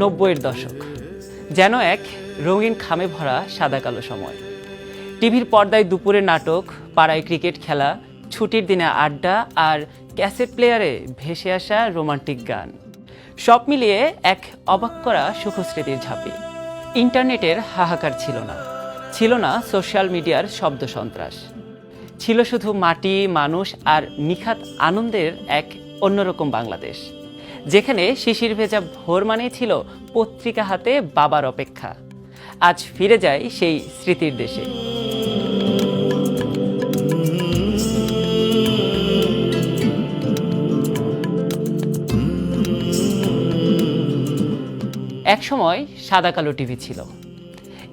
নব্বইয়ের দশক, যেন এক রঙিন খামে ভরা সাদা কালো সময়। টিভির পর্দায় দুপুরে নাটক, পাড়ায় ক্রিকেট খেলা, ছুটির দিনে আড্ডা আর ক্যাসেট প্লেয়ারে ভেসে আসা রোমান্টিক গান। সব মিলিয়ে এক অবাক করা সুখস্মৃতির ঝাঁপি। ইন্টারনেটের হাহাকার ছিল না ছিল না সোশ্যাল মিডিয়ার শব্দ সন্ত্রাস। ছিল শুধু মাটি, মানুষ আর নিখাত আনন্দের এক অন্যরকম বাংলাদেশ। যেখানে শিশির ভেজা ভোর মানেই ছিল পত্রিকা হাতে বাবার অপেক্ষা। আজ ফিরে যায় সেই স্মৃতির দেশে। একসময় সাদা কালো টিভি ছিল।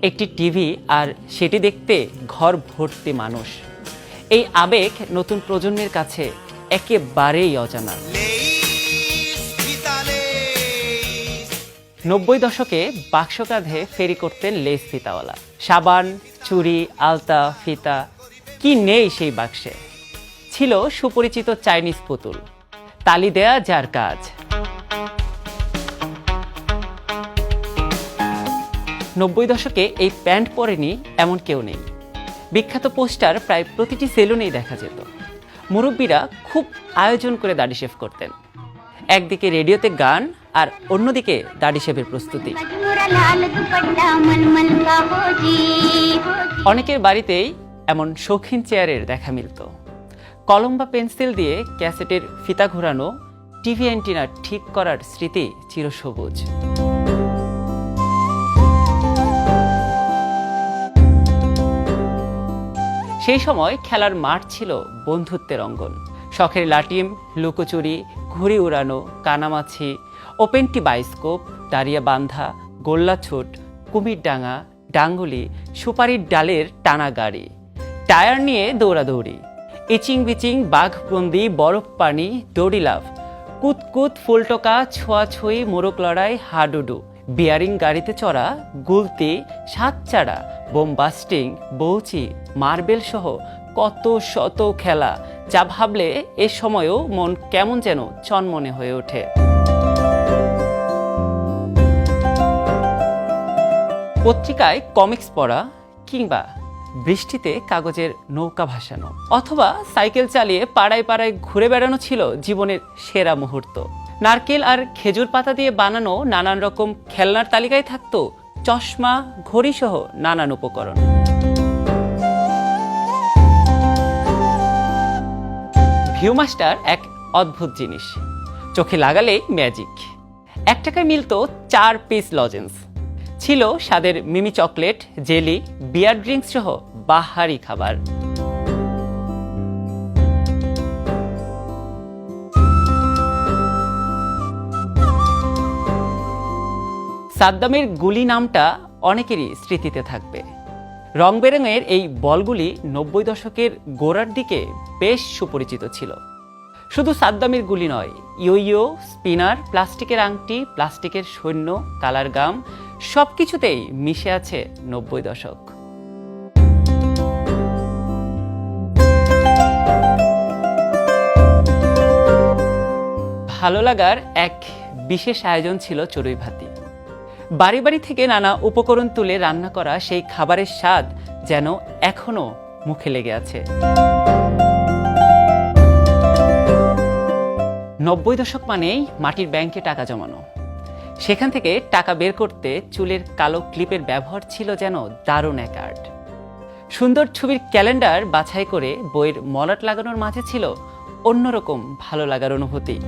একটি টিভি আর সেটি দেখতে ঘর ভর্তি মানুষ। এই আবেগ নতুন প্রজন্মের কাছে একেবারেই অজানা। নব্বই দশকে বাক্স কাঁধে ফেরি করতেন লেস ফিতাওয়ালা। সাবান, চুড়ি, আলতা, ফিতা, কি নেই সেই বাক্সে? ছিল সুপরিচিত চাইনিজ পুতুল। তালি দেয়া যার কাজ। নব্বই দশকে এই প্যান্ট পরেনি এমন কেউ নেই। বিখ্যাত পোস্টার প্রায় প্রতিটি সেলুনেই দেখা যেত। মুরব্বীরা খুব আয়োজন করে দাড়ি শেভ করতেন। একদিকে রেডিওতে গান আর অন্যদিকে দাড়ি শেভের প্রস্তুতি। অনেকের বাড়িতেই এমন শৌখিন চেয়ারের দেখা মিলত। কলম বা পেন্সিল দিয়ে ক্যাসেটের ফিতা ঘোরানো, টিভি অ্যান্টিনা ঠিক করার স্মৃতি চিরসবুজ। সেই সময় খেলার মাঠ ছিল বন্ধুত্বের অঙ্গন। শখের লাটিম, লুকোচুরি, ঘুড়ি উড়ানো, কানামাছি ওপেনটি বাইস্কোপ দাঁড়িয়ে বান্ধা গোল্লাছুট, কুমিরডাঙ্গা, ডাঙ্গুলি, সুপারির ডালের টানা গাড়ি। টায়ার নিয়ে দৌড়াদৌড়ি। ইচিং বিচিং বাঘবন্দি বরফ পানি দড়ি লাভ কুতকুত, ফুলটোকা, ছোঁয়াছুঁই মোরক লড়াই, হাডুডু। বিয়ারিং গাড়িতে চড়া, গুলতি, সাতচাড়া, বোম বাস্টিং, বৌচি, মার্বেল সহ কত শত খেলা। যা ভাবলে এ সময়ও মন কেমন যেন চনমনে হয়ে ওঠে। পত্রিকায় কমিক্স পড়া কিংবা বৃষ্টিতে কাগজের নৌকা ভাসানো, অথবা সাইকেল চালিয়ে পাড়ায় পাড়ায় ঘুরে বেড়ানো ছিল জীবনের সেরা মুহূর্ত। নারকেল আর খেজুর পাতা দিয়ে বানানো নানান রকম খেলনার তালিকায় থাকতো চশমা ঘড়ি সহ নানান উপকরণ। ভিউমাস্টার এক অদ্ভুত জিনিস, চোখে লাগালেই ম্যাজিক। এক টাকায় মিলতো চার পিস লজেন্স। ছিল স্বাদের Mimi chocolate, jelly, beer drinks সহ বাহারি খাবার। সাদ্দামের গুলি নামটা অনেকেরই স্মৃতিতে থাকবে। রং বেরঙের এই বলগুলি নব্বই দশকের গোড়ার দিকে বেশ সুপরিচিত ছিল। শুধু সাদ্দামের গুলি নয় ইয়ো স্পিনার, প্লাস্টিকের আংটি, প্লাস্টিকের সৈন্য, কালার গাম সব কিছুতেই মিশে আছে নব্বই দশক। ভালো লাগার এক বিশেষ আয়োজন ছিল চড়ুই ভাতি। বাড়ি বাড়ি থেকে নানা উপকরণ তুলে রান্না করা সেই খাবারের স্বাদ যেন এখনও মুখে লেগে আছে। নব্বই দশক মানেই মাটির ব্যাংকে টাকা জমানো। সেখান থেকে টাকা বের করতে চুলের কালো ক্লিপের ব্যবহার ছিল যেন দারুণ এক আর্ট। সুন্দর ছবির ক্যালেন্ডার বাছাই করে বইয়ের মলাট লাগানোর মাঝে ছিল অন্যরকম ভালো লাগার অনুভূতি।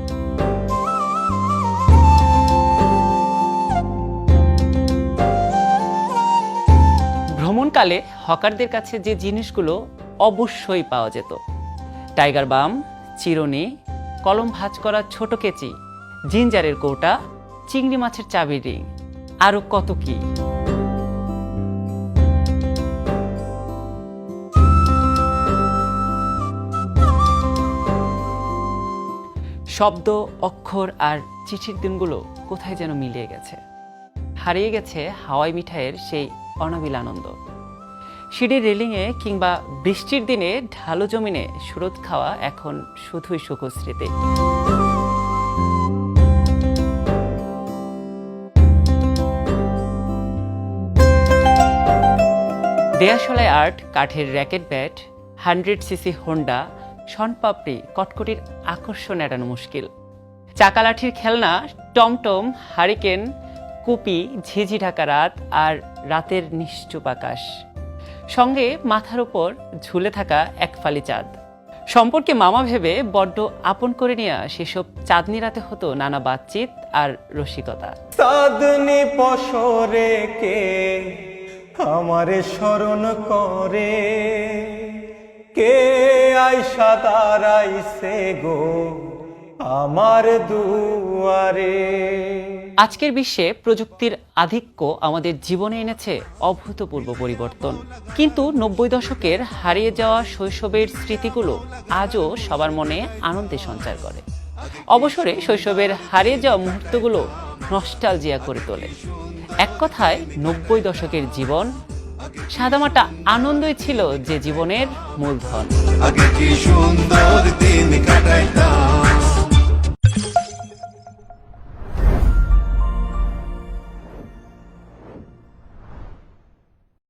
ভ্রমণকালে হকারদের কাছে যে জিনিসগুলো অবশ্যই পাওয়া যেত। টাইগার বাম, চিরুনি, কলম ভাঁজ করা ছোট কেচি, জিঞ্জারের কৌটা চিংড়ি মাছের চাবির রিং আরও কত কি? শব্দ, অক্ষর আর চিঠির দিনগুলো কোথায় যেন মিলিয়ে গেছে। হারিয়ে গেছে হাওয়াই মিঠাইয়ের সেই অনাবিল আনন্দ সিঁড়ির রেলিংয়ে কিংবা বৃষ্টির দিনে ঢালো জমিনে সুরত খাওয়া এখন শুধুই সুখস্মৃতি। দেয়াশলায় আর্ট, কাঠের racket bat, hundred CC Honda sonpapdi কটকটির আকর্ষণ এড়ানো মুশকিল। চাকালাঠির খেলনা, টমটম, হারিকেন, কুপি, ঝিঝি ঢাকা রাত আর রাতের নিশ্চুপ আকাশ। সঙ্গে মাথার উপর ঝুলে থাকা এক ফালি চাঁদ। সম্পর্কে মামা ভেবে বড্ড আপন করে নেওয়া সেসব চাঁদনি রাতে হতো নানা বাতচিত আর রসিকতা। সাদনি পশরে কে আমারে স্মরণ করে। কে আইসা দাঁড়াইছে গো আমার দুয়ারে? আজকের বিশ্বে প্রযুক্তির আধিক্য আমাদের জীবনে এনেছে অভূতপূর্ব পরিবর্তন। কিন্তু নব্বই দশকের হারিয়ে যাওয়া শৈশবের স্মৃতিগুলো আজও সবার মনে আনন্দে সঞ্চার করে। অবসরে শৈশবের হারিয়ে যাওয়া মুহূর্তগুলো নস্টালজিয়া করে তোলে। এক কথায় নব্বই দশকের জীবন সাদামাটা আনন্দই ছিল যে জীবনের মূলধন। আগে কি সুন্দর দিন কাটাইতাম?